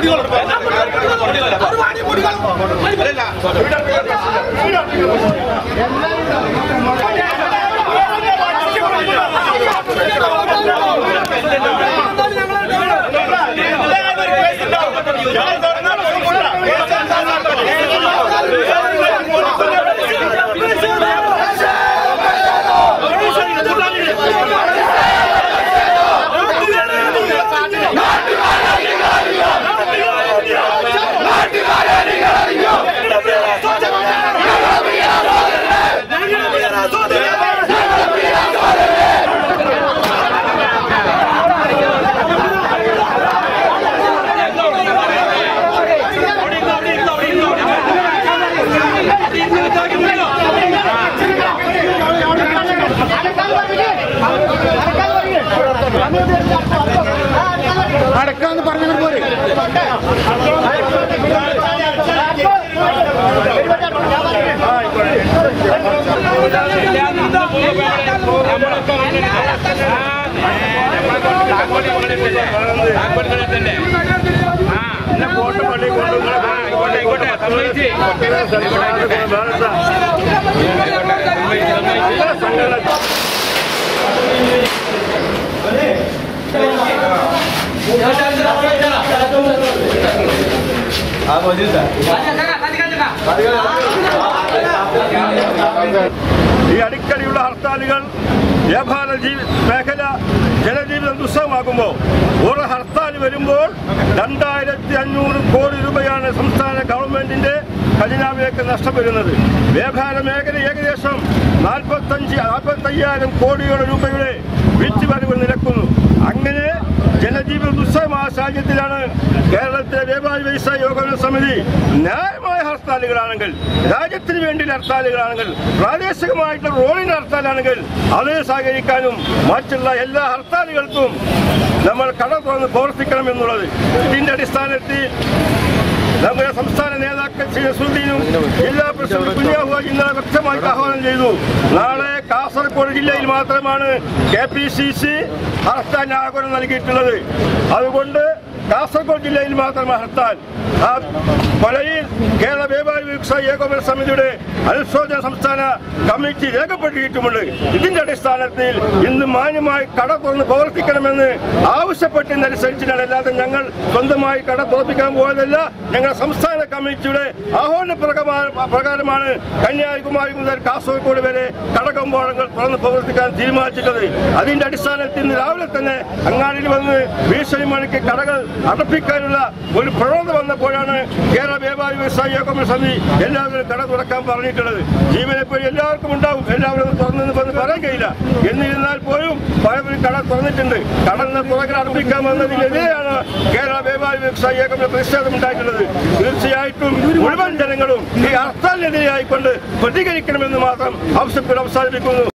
അടക്കാന്ന് ಸಂಘ ഈ അടിക്കടിയുള്ള ഹർത്താലുകൾ വ്യാപാര മേഖല ജനജീവിതം ദുസ്സഹമാകുമ്പോൾ ഒരു ഹർത്താൽ വരുമ്പോൾ രണ്ടായിരത്തി അഞ്ഞൂറ് കോടി രൂപയാണ് സംസ്ഥാന ഗവൺമെന്റിന്റെ ഖജനാവിലേക്ക് നഷ്ടം വരുന്നത് വ്യാപാര മേഖല ഏകദേശം നാൽപ്പത്തഞ്ച് നാൽപ്പത്തയ്യായിരം കോടിയോളം രൂപയുടെ വിറ്റുവരവ് നിരക്കുന്നു അങ്ങനെ ജനജീവിതം ദുസ്സഹമായ സാഹചര്യത്തിലാണ് കേരളത്തിലെ വ്യാപാരി വ്യവസായ യോഗ സമിതി ന്യായമായ ഹർത്താലുകളാണെങ്കിൽ രാജ്യത്തിന് വേണ്ടി ഹർത്താലുകളാണെങ്കിൽ പ്രാദേശികമായിട്ടുള്ള റോഡിന്റെ ഹർത്താലാണെങ്കിൽ അത് സഹകരിക്കാനും മറ്റുള്ള എല്ലാ ഹർത്താലുകൾക്കും നമ്മൾ കട തുറന്ന് പ്രവർത്തിക്കണം എന്നുള്ളത്. ഇതിന്റെ അടിസ്ഥാനത്തിൽ നമ്മുടെ സംസ്ഥാന നേതാക്കൾ ശ്രീ നസറുദ്ദീനും ജില്ലാ പ്രസിഡന്റ് കുഞ്ഞാഹുവ ഇന്നലെ വ്യക്തമായിട്ട് ആഹ്വാനം ചെയ്തു. നാളെ കാസർഗോഡ് ജില്ലയിൽ മാത്രമാണ് K P C C hartal ആഹ്വാനം നൽകിയിട്ടുള്ളത്. അതുകൊണ്ട് കാസർഗോഡ് ജില്ലയിൽ മാത്രം ഹർത്താൽ ആ കൊലയിൽ കേരള വ്യാപാരി വ്യവസായ ഏകോപന സമിതിയുടെ അനുശോചന സംസ്ഥാന കമ്മിറ്റി രേഖപ്പെടുത്തിയിട്ടുമുണ്ട്. ഇതിന്റെ അടിസ്ഥാനത്തിൽ ഇന്ന് മാന്യമായി കട തുറന്ന് പ്രവർത്തിക്കണമെന്ന് ആവശ്യപ്പെട്ടതിനനുസരിച്ചിട്ടാണ് അല്ലാതെ ഞങ്ങൾ സ്വന്തമായി കട തുറപ്പിക്കാൻ പോയതല്ല ഞങ്ങളുടെ സംസ്ഥാന കമ്മിറ്റിയുടെ ആഹ്വാന പ്രകാര- പ്രകാരമാണ് കന്യാകുമാരി മുതൽ കാസർഗോഡ് വരെ കടകമ്പോളങ്ങൾ തുറന്ന് പ്രവർത്തിക്കാൻ തീരുമാനിച്ചിട്ടത് അതിന്റെ അടിസ്ഥാനത്തിൽ ഇന്ന് രാവിലെ തന്നെ അങ്ങാടിയിൽ വന്ന് ഭീഷണി മണിക്ക് കടകൾ അടപ്പിക്കാനുള്ള ഒരു പ്രവണത വന്നപ്പോഴാണ് കേരള വ്യാപാരി വ്യവസായ ഏകോപന സമിതി എല്ലാവരും കട തുറക്കാൻ പറഞ്ഞിട്ടുള്ളത്. ജീവനെപ്പോഴും എല്ലാവർക്കും ഉണ്ടാവും. എല്ലാവരും തുറന്നു പറഞ്ഞ് പറയാൻ കഴിയില്ല. എന്നിരുന്നാൽ പോലും പലവരും കട തുറന്നിട്ടുണ്ട്. കടന്ന് പുറകിൽ അടപ്പിക്കാൻ വന്നതിനെതിരെയാണ് കേരള വ്യാപാരി വ്യവസായ ഏകോപന പ്രതിഷേധം ഉണ്ടായിട്ടുള്ളത്. തീർച്ചയായിട്ടും മുഴുവൻ ജനങ്ങളും ഈ ഹർത്താലിനെതിരെയായിക്കൊണ്ട് പ്രതികരിക്കണമെന്ന് മാത്രം de.